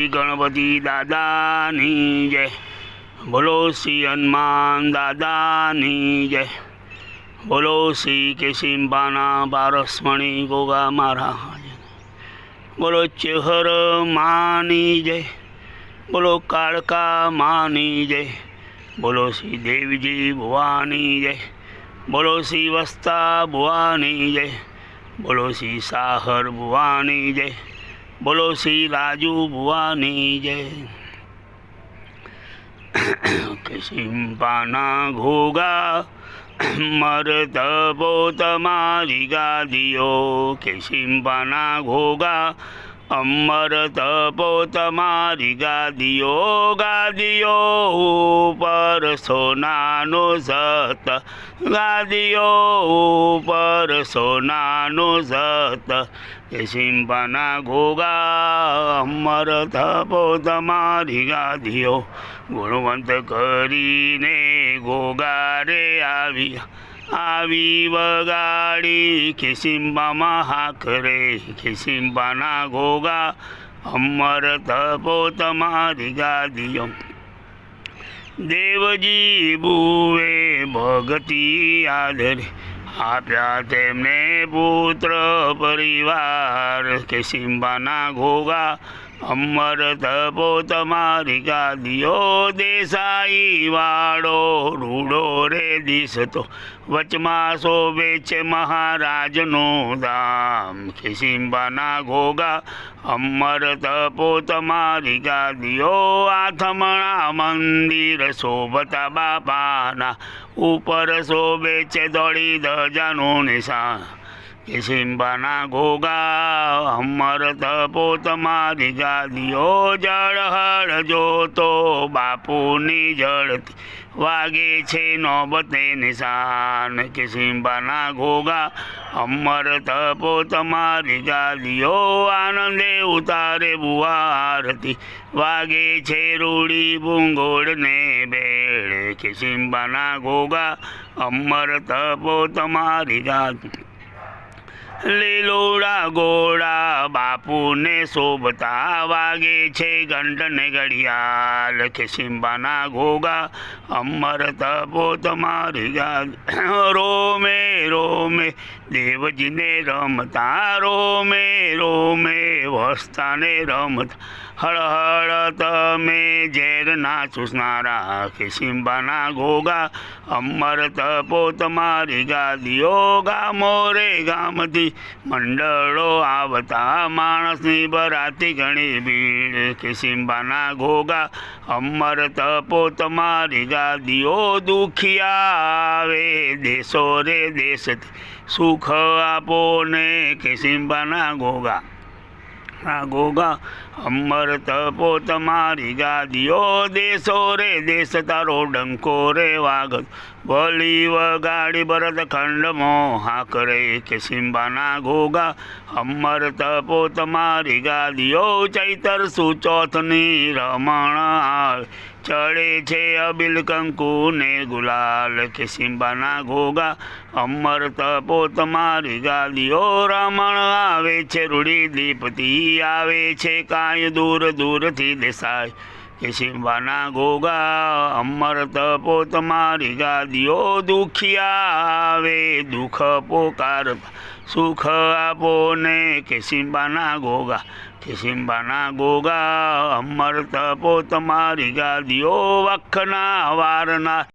ગણપતિ દાદાની જય. બોલો શ્રી હનુમાન દાદાની જય. બોલો શ્રી કેશિંબાના પારસમણી ગોગા મારા બોલો ચેહર માની જય. બોલો કાળકા માની જય. બોલો શ્રી દેવજી ભુવાની જય. બોલો શ્રી વસ્તા ભુવાની જય. બોલો શ્રી સાહર ભુવાની જય. બોલો શ્રી રાજુ ભુવાની જય સિંપાના ઘોગા મરત પોત મારી ગાદીઓ. કિસિમ્પાના ઘોગા અમરત પોત મારી ગાદીઓ ગાદીઓ ઉપર સોનાનો સત, ગાદીઓ ઉપર સોનાનો સત. સિંપાના ઘોગા અમર પોત મારી ગાદીઓ. ગુણવંત કરીને ગોગારે આવી. આવી વગાડી ખિસિંબામાં હાકરે ખિસિંબાના ઘોગા અમર તપો તમારી ગાદીઓ દેવજી ભૂવે ભગતી આદરે. આપ્યા તેમને પુત્ર પરિવાર કેસિંબાના ઘોગા અમર તપો તમારી ગાદીઓ, દેસાઈ વાળો રૂડો રે દિશતો વચમાં શોભે છે મહારાજનો દામ ખિસિંબાના ઘોગા અમર તપો તમારી ગાદીઓ, આથમણા મંદિર શોભતા બાપાના. ઉપર શોભે છે દોડી ધજાનું નિશાન. કિસિમ્બાના ઘોગા અમર તપો તમારી ગાદીઓ જળહળ જોતો, બાપુની જળતી વાગે છે નોબતે નિશાન. કિસિમ્બાના ઘોગા અમર તપો તમારી ગાદીઓ, આનંદે ઉતારે બુવારતી વાગે છે રૂડી ભૂંગોળને બેડ કિસિમ્બાના ઘોગા અમર તપો તમારી ગાદી લીલોડા ગોળા બાપુને શોભતા વાગે છે ઘંટને ઘડિયાળ ખિસિંબાના ઘોગા અમર તપો તમારી ગાદ રોમે રોમે, દેવજીને રમતા, રોમે રોમે વસ્તાને રમતા. હળ હળ તમે ઝેરના ચૂસનારા ખિસિંબાના ઘોગા અમર તપો તમારી ગાદીઓ ગામો રે ગામથી. મંડળો આવતા માણસની બરાતી ઘણી ભીડ કિસિમ્બાના ઘોગા અમર તપો તમારી ગાદીઓ દુખિયા આવે. દેશો રે દેશથી સુખ આપો ને કિસિમ્બાના ઘોગા આ ગોગા, અમર તપો તમારી ગાદીઓ, દેશો રે, દેશ તારો ડંકો રે વાઘ વલી વગાડી ભરત ખંડ મોહા કરે કે સિંબાના ગોગા, અમર તપો તમારી ગાદીઓ, ચૈતર સુચોથની રમણ આવે ચડે છે અબિલ કંકુ ને ગુલાલ કે સિંબાના ઘોગા અમર તપો તમારી ગાદીઓ રમણ આવે છે રૂડી દીપતી આવે છે, કાંઈ દૂર દૂરથી દેસાય કે સિંબાના ગોગા અમર તપો તમારી ગાદીઓ દુખિયા આવે, દુઃખ પોકાર, સુખ આપો ને. કે સિંબાના ગોગા કે સિંબાના ગોગા અમર તપો તમારી ગાદીઓ વખના વારના